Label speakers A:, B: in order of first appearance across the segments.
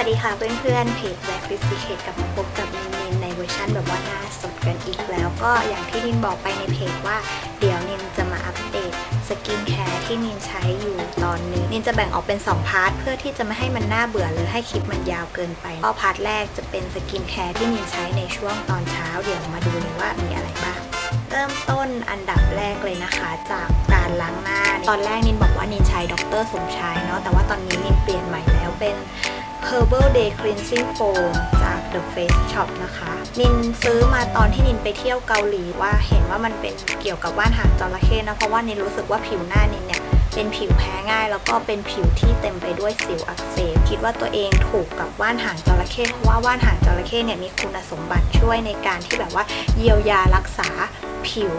A: วัสดีค่ะเพื่อนๆเพจแบล็คฟิสติเคทกับมาพบกับนินนินในเวอร์ชันแบบว่าหน้าสดกันอีกแล้ว ก็อย่างที่นินบอกไปในเพจว่า เดี๋ยวนินจะมาอัปเดตสกินแคร์ที่นินใช้อยู่ตอนนี้ นินจะแบ่งออกเป็น 2 พาร์ทเพื่อที่จะไม่ให้มันน่าเบื่อหรือให้คลิปมันยาวเกินไปก็พาร์ทแรกจะเป็นสกินแคร์ที่นินใช้ในช่วงตอนเช้า เดี๋ยวมาดูเลยว่ามีอะไรบ้างเริ่มต้นอันดับแรกเลยนะคะจากการล้างหน้า ตอนแรกนินบอกว่านินใช้ดรสมชายเนาะแต่ว่าตอนนี้นินเปลี่ยนใหม่แล้วเป็น Herbal Day Cleansing Foam จาก The Face Shop นะคะ นินซื้อมาตอนที่นินไปเที่ยวเกาหลีว่าเห็นว่ามันเป็นเกี่ยวกับว่านหางจระเข้นะ เพราะว่านินรู้สึกว่าผิวหน้านินเนี่ยเป็นผิวแพ้ง่าย แล้วก็เป็นผิวที่เต็มไปด้วยสิวอักเสบคิดว่าตัวเองถูกกับว่านหางจระเข้เพราะว่าว่านหางจระเข้เนี่ยมีคุณสมบัติช่วยในการที่แบบว่าเยียวยารักษาผิว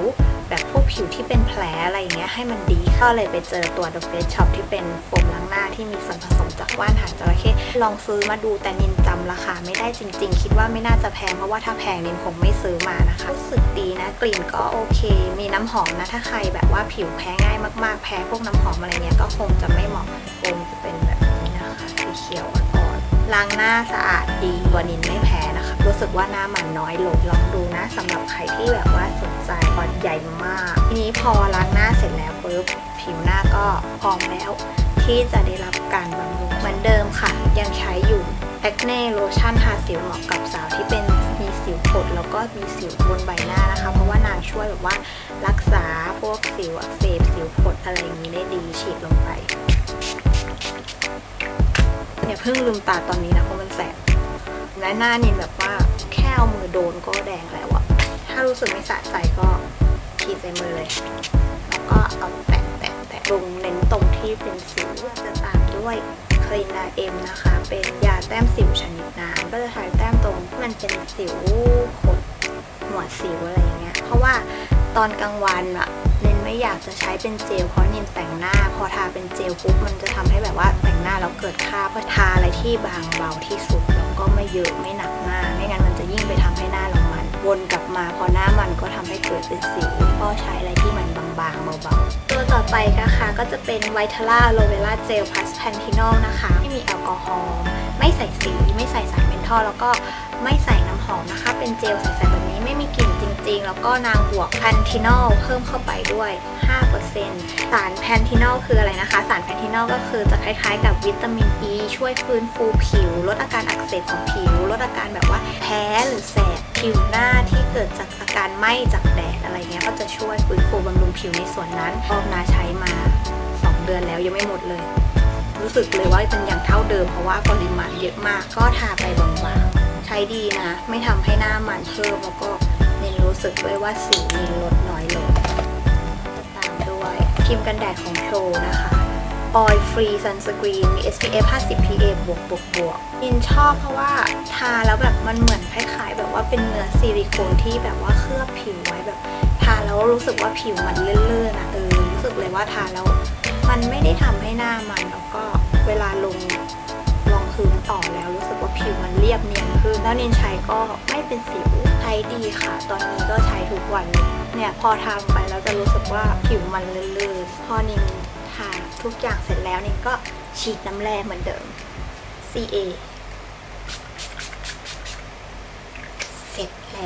A: แบบพวกผิวที่เป็นแผลอะไรอย่างเงี้ยให้มันดีก็เลยไปเจอตัว The Face Shop ที่เป็นโฟมล้าง ที่มีส่วนผสมจากว่านหางจระเข้ลองซื้อมาดูแต่นินจำราคาไม่ได้จริง ๆ คิดว่าไม่น่าจะแพงเพราะว่าถ้าแพงนินคงไม่ซื้อมานะคะรู้สึกดีนะกลิ่นก็โอเค มีน้ำหอมนะถ้าใครแบบว่าผิวแพ้ง่ายมากๆแพ้พวกน้ำหอมอะไรเงี้ยก็คงจะไม่เหมาะโฟมจะเป็นแบบนี้นะคะสีเขียวอ่อนๆล้างหน้าสะอาดดีกว่านินไม่แพ้นะคะ รู้สึกว่าหน้ามันน้อยลงลองดูนะสำหรับใครที่แบบว่าสนใจพอใหญ่มาก ทีนี้พอล้างหน้าเสร็จแล้วปุ๊บผิวหน้าก็พร้อมแล้ว ที่จะได้รับการบำรุงเหมือนเดิมค่ะ ยังใช้อยู่ Acne Lotion ทาสิวเหมาะกับสาวที่เป็นมีสิวผดแล้วก็มีสิวบนใบหน้านะคะ เพราะว่านางช่วยแบบว่ารักษาพวกสิวอักเสบสิวผดอะไรอย่างนี้ได้ดีฉีดลงไปอย่าเพิ่งลืมตาตอนนี้นะเพราะมันแสบและหน้านินแบบว่าแค่เอามือโดนก็แดงแล้วอะถ้ารู้สึกไม่สะใจก็ขีดใส่มือเลย แล้วก็เอาแตะแตะแตะลงเน้นตรงที่ เป็นสิวจะตามด้วยคลีนาเอ็มนะคะ เป็นยาแต้มสิวชนิดน้ำก็จะใช้แต้มตรงที่มันเป็นสิวขดหัวสิวอะไรอย่างเงี้ย เพราะว่าตอนกลางวันอะเน้นไม่อยากจะใช้เป็นเจลเพราะเน้นแต่งหน้า พอทาเป็นเจลปุ๊บมันจะทำให้แบบว่าแต่งหน้าแล้วเกิดคราบเพราะทาอะไรที่บางเบาที่สุดแล้วก็ไม่เยอะไม่หนักมากไม่งั้นมันจะยิ่งไปทำให้หน้าเรามัน วนกลับมาพอหน้ามันก็ทำให้เกิดเป็นสีก็ใช้อะไรที่มันบางๆเบาๆตัวต่อไปนะคะก็จะเป็นไวท์ล่าโลเวล่าเจลพลัสแพนทินอลนะคะ ไม่มีแอลกอฮอล์ไม่ใส่สีไม่ใส่สารเมนทอลแล้วก็ไม่ใส่ อมนะคะ เป็นเจลใสๆแบบนี้ไม่มีกลิ่นจริง ๆ แล้วก็นางบวกแพนทินอลเพิ่มเข้าไปด้วย 5%สารแพนทินอลคืออะไรนะคะ สารแพนทินอลก็คือจะคล้ายๆ กับวิตามินอ e, ีช่วยฟื้นฟูผิว ลดอาการอักเสบของผิว ลดอาการแบบว่าแพ้หรือแสบผิวหน้าที่เกิดจากอาการไหม้จากแดดอะไรเงี้ยก็จะช่วยฟื้นฟูบำรุงผิวในส่วนนั้นออกนาใช้มา 2 เดือนแล้วยังไม่หมดเลย รู้สึกเลยว่าเป็นอย่างเท่าเดิมเพราะว่าปริมาณเยอะมากก็ทาไปบางๆ ดีนะ ไม่ทำให้หน้ามันเพิ่มแล้วก็เน้นรู้สึกด้วยว่าสิวมีลดน้อยลง ตามด้วยครีมกันแดดของโชนะคะ Oil Free Sunscreen มี SPF 50 PA บวกบวกบวกยินชอบเพราะว่าทาแล้วแบบมันเหมือนคล้ายๆ แบบว่าเป็นเนื้อซิลิโคนที่แบบว่าเคลือบผิวไว้แบบทาแล้วรู้สึกว่าผิวมันเลื่อนๆนะเออรู้สึกเลยว่าทาแล้วมันไม่ได้ทำให้หน้ามันแล้วก็เวลาลงรองพื้นต่อแล้วรู้สึกว่า มันเรียบเนียนขึ้นแล้วนินใช้ก็ไม่เป็นสิวใช้ดีค่ะ ตอนนี้ก็ใช้ทุกวันเลยเนี่ยพอทำไปแล้วจะรู้สึกว่าผิวมันลื่นๆพอนินทาทุกอย่างเสร็จแล้วนินก็ฉีดน้ำแร่เหมือนเดิม CA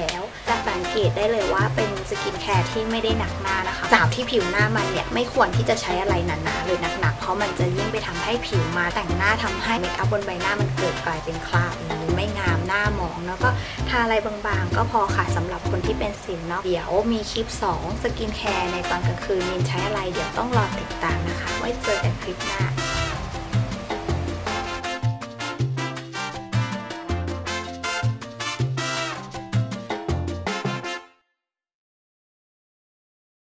A: แล้วจะสังเกตได้เลยว่าเป็นสกินแคร์ที่ไม่ได้หนักหน้านะคะสาวที่ผิวหน้ามันเนี่ยไม่ควรที่จะใช้อะไรหนาๆหรือหนักๆ เพราะมันจะยิ่งไปทำให้ผิวมาแต่งหน้าทำให้เมคอัพบนใบหน้ามันเกิดกลายเป็นคราบอย่างนี้ไม่งามหน้าหมองแล้วก็ทาอะไรบางๆ ก็พอค่ะสำหรับคนที่เป็นสิวเนาะเดี๋ยวมีคลิป 2 สกินแคร์ในตอนกลางคืนมินใช้อะไรเดี๋ยวต้องรอติดตามนะคะ ไว้เจอกันคลิปหน้า